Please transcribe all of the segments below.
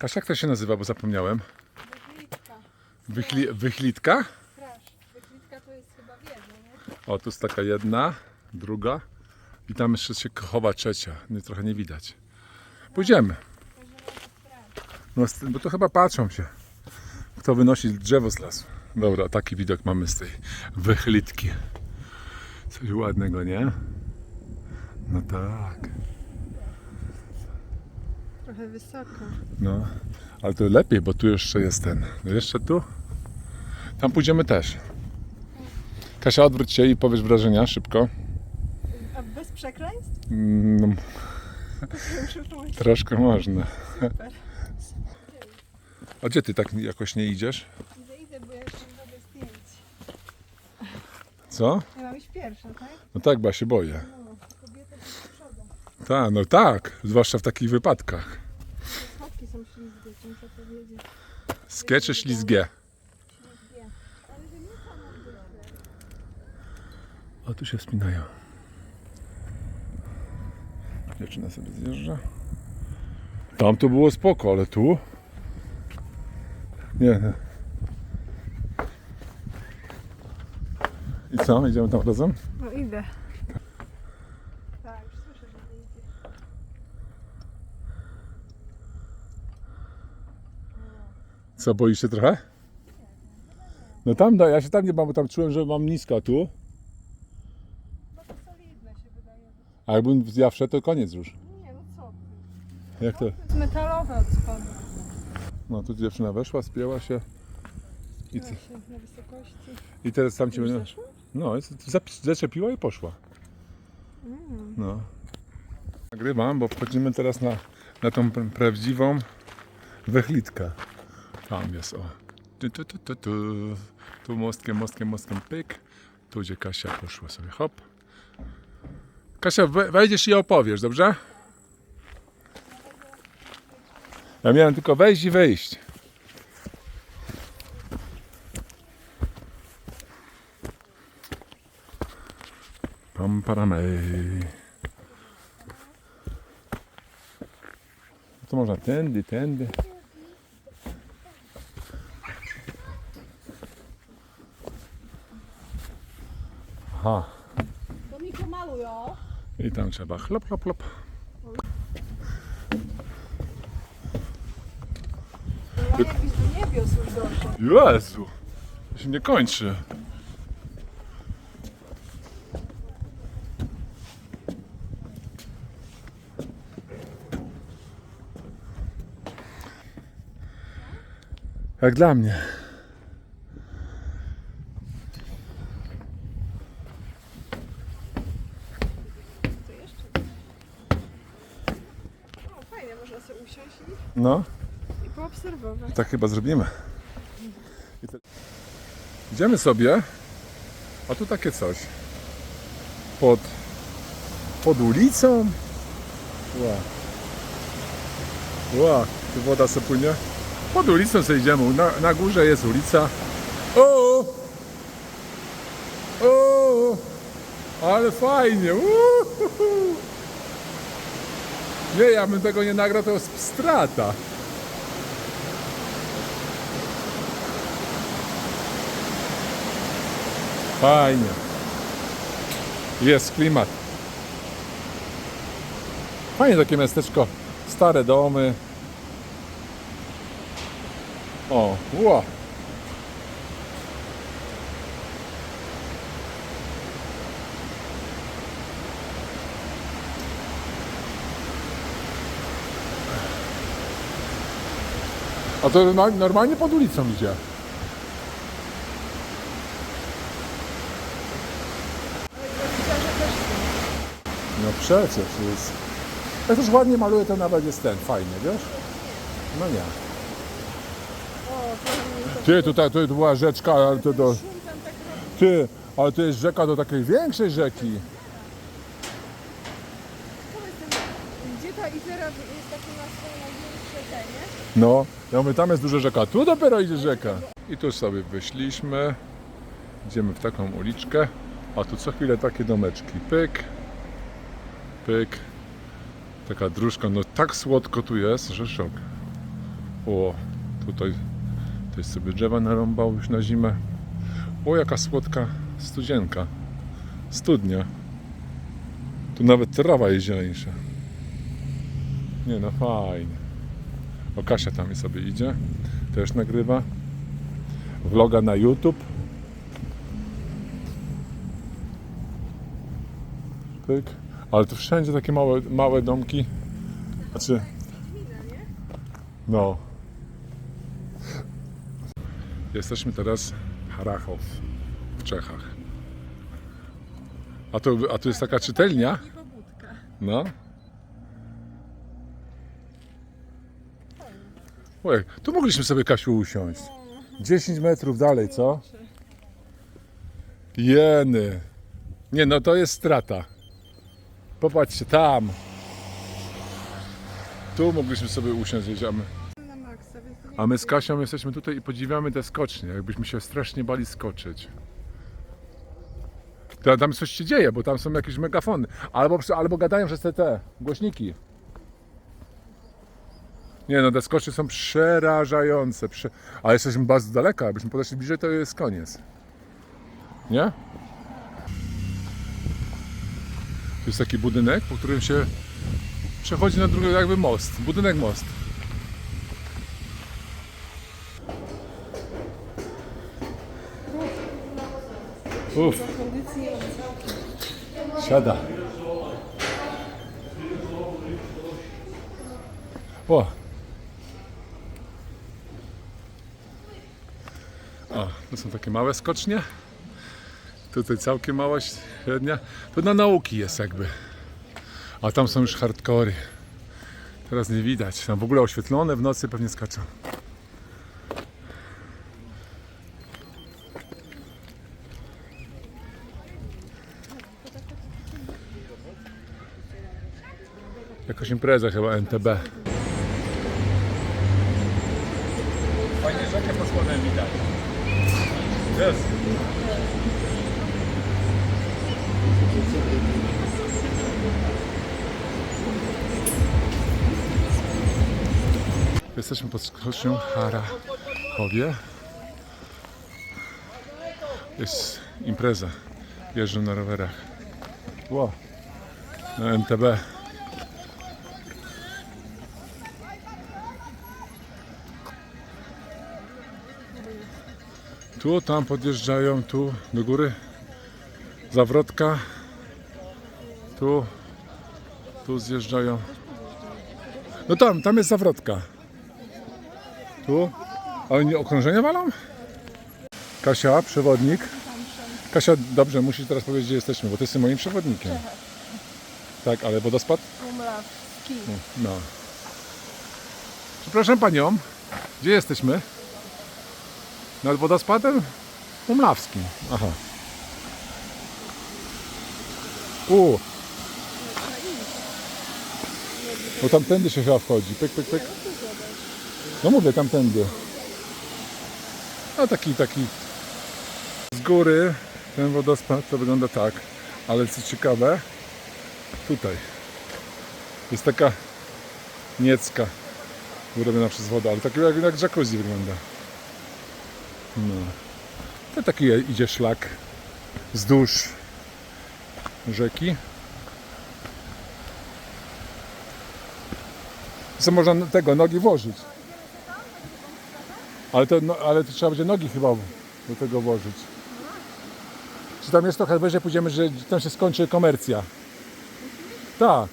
Kasia, jak to się nazywa, bo zapomniałem. Wychlitka. Wychli, wychlitka? Wychlitka to jest chyba wieża, nie? O, tu jest taka jedna, druga. I tam jeszcze się chowa trzecia. Nie, trochę nie widać. Pójdziemy. No, bo to chyba patrzą się, kto wynosi drzewo z lasu. Dobra, taki widok mamy z tej wychlitki. Coś ładnego, nie? No tak. Trochę wysoko. No, ale to lepiej, bo tu jeszcze jest ten. No jeszcze tu? Tam pójdziemy też. Kasia, odwróć się i powiesz wrażenia szybko. A bez przekleństw? No, troszkę można. Super. A gdzie ty tak jakoś nie idziesz? Idę, idę, bo ja już nie robię zdjęć. Co? Ja mam iść pierwsza, tak? No tak, bo ja się boję. No, kobiety z przodu. Tak, no tak, zwłaszcza w takich wypadkach. Schodki są ślizgie, czy muszę powiedzieć. Skie czy ślizgie? O, tu się wspinają. Dziewczyna sobie zjeżdża. Tam to było spoko, ale tu? Nie. nie. I co? Idziemy tam razem? No idę. Tak, już słyszę, że nie idzie. Co, boisz się trochę? No tam, ja się tam nie bałem, bo tam czułem, że mam nisko, a tu? No to solidne się wydaje. A jakbym ja wszedł, to koniec już. Nie, no co ty. Jak to? To jest metalowe od spodu. No tu dziewczyna weszła, spięła się. I, co? Na wysokości. I teraz tam ci Już będę... zeszło? No, jest- zaczepiła i poszła. Mm. No. Nagrywam, bo wchodzimy teraz na, na tą pr- prawdziwą wychlitkę. Tam jest. Tu, tu, tu, tu, tu. tu mostkiem, mostkiem, mostkiem, pyk. Tu, gdzie Kasia poszła sobie, hop. Kasia, we- wejdziesz i opowiesz, dobrze? Ja miałem tylko wejść i wyjść. Pam, paramej. To można tędy, tędy. Aha, To mi pomalują. i tam trzeba chlop, chlop, chlop. To jakbyś do niebios już. Jezu, to się nie kończy. Jak dla mnie. To jeszcze. O, fajnie, można sobie usiąść No, i, i poobserwować. tak chyba zrobimy. I te... Idziemy sobie, a tu takie coś. Pod, pod ulicą. Ła. Ła, tu woda se płynie. Pod ulicą sobie idziemy. Na, na górze jest ulica. O! O! Ale fajnie. Uhuhu. Nie, ja bym tego nie nagrał, to jest strata. Fajnie. Jest klimat. Fajnie takie miasteczko. Stare domy. O, ła. A to no- normalnie pod ulicą idzie. No przecież jest. Jak też ładnie maluje, to nawet jest ten, fajnie, wiesz? No nie. Ty, tutaj to była rzeczka, ale to do... Ty, ale to jest rzeka do takiej większej rzeki. Gdzie ta Izera jest takie na swoje największe te, nie? No, ja mówię, tam jest duża rzeka, tu dopiero idzie rzeka. I tu sobie wyszliśmy, idziemy w taką uliczkę, a tu co chwilę takie domeczki, pyk, pyk, taka dróżka, no tak słodko tu jest, że szok. O, tutaj ktoś sobie drzewa narąbał już na zimę. O, jaka słodka studzienka. Studnia. Tu nawet trawa jest zieleńsza. Nie no, fajnie. O, Kasia tam sobie idzie. Też nagrywa. Vloga na YouTube. Pyk. Ale to wszędzie takie małe, małe domki. Znaczy... No. Jesteśmy teraz w Harachow w Czechach. A tu, a tu jest taka czytelnia? No. Ojej, tu mogliśmy sobie Kasiu usiąść. 10 metrów dalej, co? Jeny. Nie, no to jest strata. Popatrzcie, tam. Tu mogliśmy sobie usiąść, jedziemy. A my z Kasią jesteśmy tutaj i podziwiamy te skocznie, jakbyśmy się strasznie bali skoczyć. Tam coś się dzieje, bo tam są jakieś megafony. Albo, albo gadają przez te, te głośniki. Nie no, te skocznie są przerażające. Prze... Ale jesteśmy bardzo daleko, jakbyśmy podeszli bliżej, to jest koniec. Nie? To jest taki budynek, po którym się przechodzi na drugi jakby most. Budynek most. Uff. Siada. O. O, to są takie małe skocznie. Tutaj całkiem mała, średnia. To na nauki jest jakby. A tam są już hardkory. Teraz nie widać. Tam w ogóle oświetlone, w nocy pewnie skaczą. Jakaś impreza chyba NTB. Fajnie rzekę pod spodem widać. Jest. Jesteśmy pod skocznią Harachowie. Jest impreza. Jeżdżą na rowerach. Wow. Na NTB. Tu, tam podjeżdżają, tu do góry. Zawrotka. Tu. Tu zjeżdżają. No tam, tam jest zawrotka. Tu. A oni okrążenia walą? Kasia, przewodnik. Kasia, dobrze, musisz teraz powiedzieć, gdzie jesteśmy, bo ty jesteś moim przewodnikiem. Tak, ale wodospad? No. Przepraszam panią, gdzie jesteśmy? Nad wodospadem umlawskim. Aha. U. Bo tamtędy się chyba wchodzi. Pyk, pyk, pyk. No mówię, tamtędy. No taki, taki z góry ten wodospad to wygląda tak. Ale co ciekawe, tutaj jest taka niecka wyrobiona przez wodę, ale takiego jak, jak jacuzzi wygląda. No. To taki idzie szlak wzdłuż rzeki. Co można tego, nogi włożyć. Ale to, no, ale to trzeba będzie nogi chyba do tego włożyć. Czy tam jest trochę wyżej, pójdziemy, że tam się skończy komercja. Tak.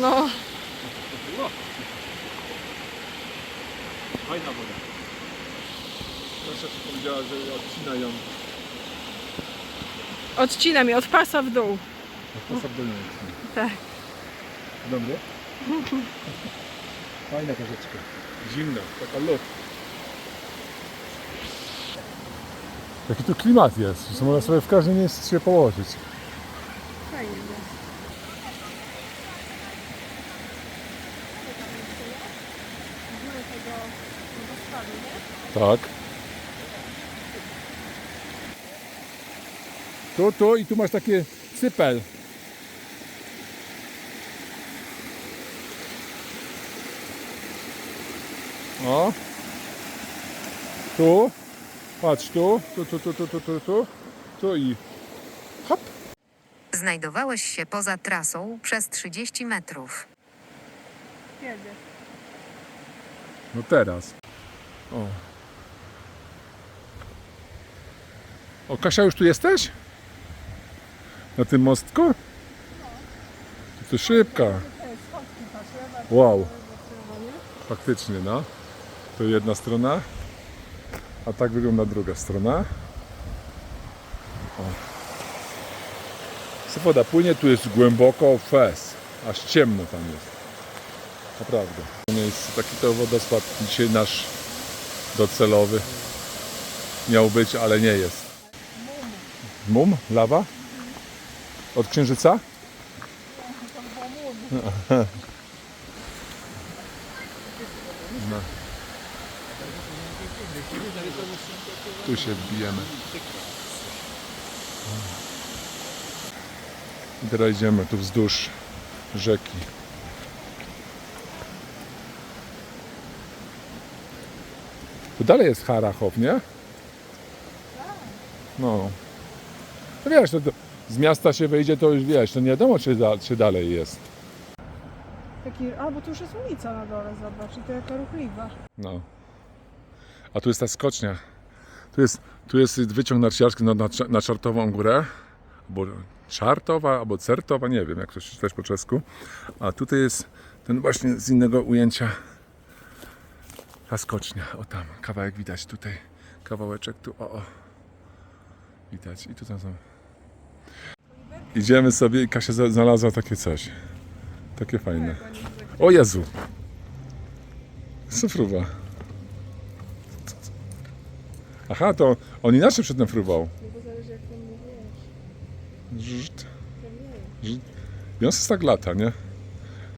No, Fajna woda. Proszę powiedziała, że odcina ją odcina mi od pasa w dół. od pasab dolnego. Tak. Dobry? Fajna ta rzeczka. Zimna, taka lód. Jaki tu klimat jest, że można sobie w każdym miejscu się położyć. Fajnie. Tak. Tu, tu i tu masz takie cypel. O. Tu. Patrz tu. Tu, tu, tu, tu, tu, tu, tu. Tu i hop. Znajdowałeś się poza trasą przez 30 metrów. Kiedy? No teraz. O. O, Kasia, już tu jesteś? Na tym mostku? To, szybka. Wow. nie? Faktycznie, no. To jedna strona, a tak wygląda druga strona. O. Woda płynie, tu jest głęboko fez. Aż ciemno tam jest. Naprawdę. To miejsce, taki to wodospad dzisiaj nasz docelowy miał być, ale nie jest. Mum? Lawa? Od księżyca? No. Tu się wbijemy. I teraz idziemy tu wzdłuż rzeki. Tu dalej jest Harachow, nie? No. No wiesz, to, to z miasta się wyjdzie, to już wiesz, to nie wiadomo, czy, da, czy dalej jest. Taki, a, bo tu już jest ulica na dole, zobacz, i to jaka ruchliwa. No. A tu jest ta skocznia. Tu jest, tu jest wyciąg narciarski na, na, na Czartową Górę. Albo Czartowa, albo Certowa, nie wiem jak to się czytać po czesku. A tutaj jest ten właśnie z innego ujęcia ta skocznia. O tam, kawałek widać tutaj. Kawałeczek tu, o o. Widać. I tu tam są. Idziemy sobie i Kasia znalazła takie coś. Takie fajne. O Jezu! Cyfrowa. Aha, to on inaczej przedtem fruwał. No bo zależy jak tam mówisz. Tak lata, nie?